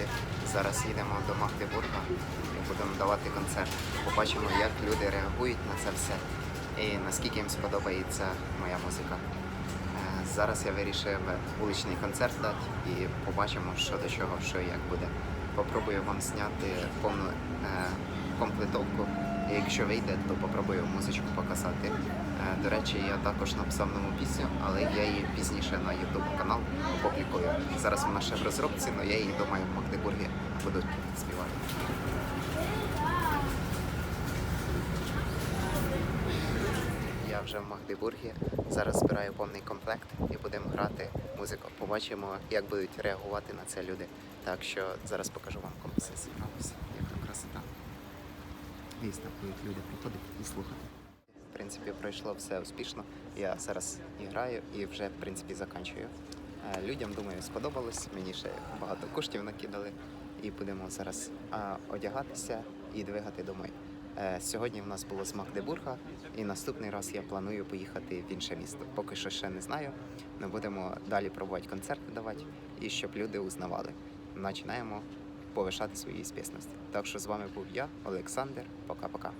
друзі. Зараз їдемо до Магдебурга і будемо давати концерт. Побачимо, як люди реагують на це все і наскільки їм сподобається моя музика. Е, Зараз я вирішив вуличний концерт дати і побачимо, що до чого, що і як буде. Попробую вам зняти повну е, комплектовку. Якщо вийде, то попробую музичку показати. Е, До речі, я також написав нову пісню, але я її пізніше на YouTube канал опублікую. Зараз вона ще в розробці, але я її думаю в Магдебургі буду співати. Я вже в Магдебургі. Зараз збираю повний комплект і будемо грати музику. Побачимо, як будуть реагувати на це люди. Так що зараз покажу вам композицію. Яка красота. Дійсно, будуть люди приходити і слухати. В принципі, пройшло все успішно. Я зараз і граю і вже в принципі заканчую. Е, Людям, думаю, сподобалось. Мені ще багато коштів накидали. І будемо зараз одягатися і двигати домой. Е, Сьогодні в нас було з Магдебурга, і наступний раз я планую поїхати в інше місто. Поки що ще не знаю. Ми будемо далі пробувати концерти давати і щоб люди узнавали. Починаємо повишати свої успішності. Так що з вами був я, Олександр. Пока-пока.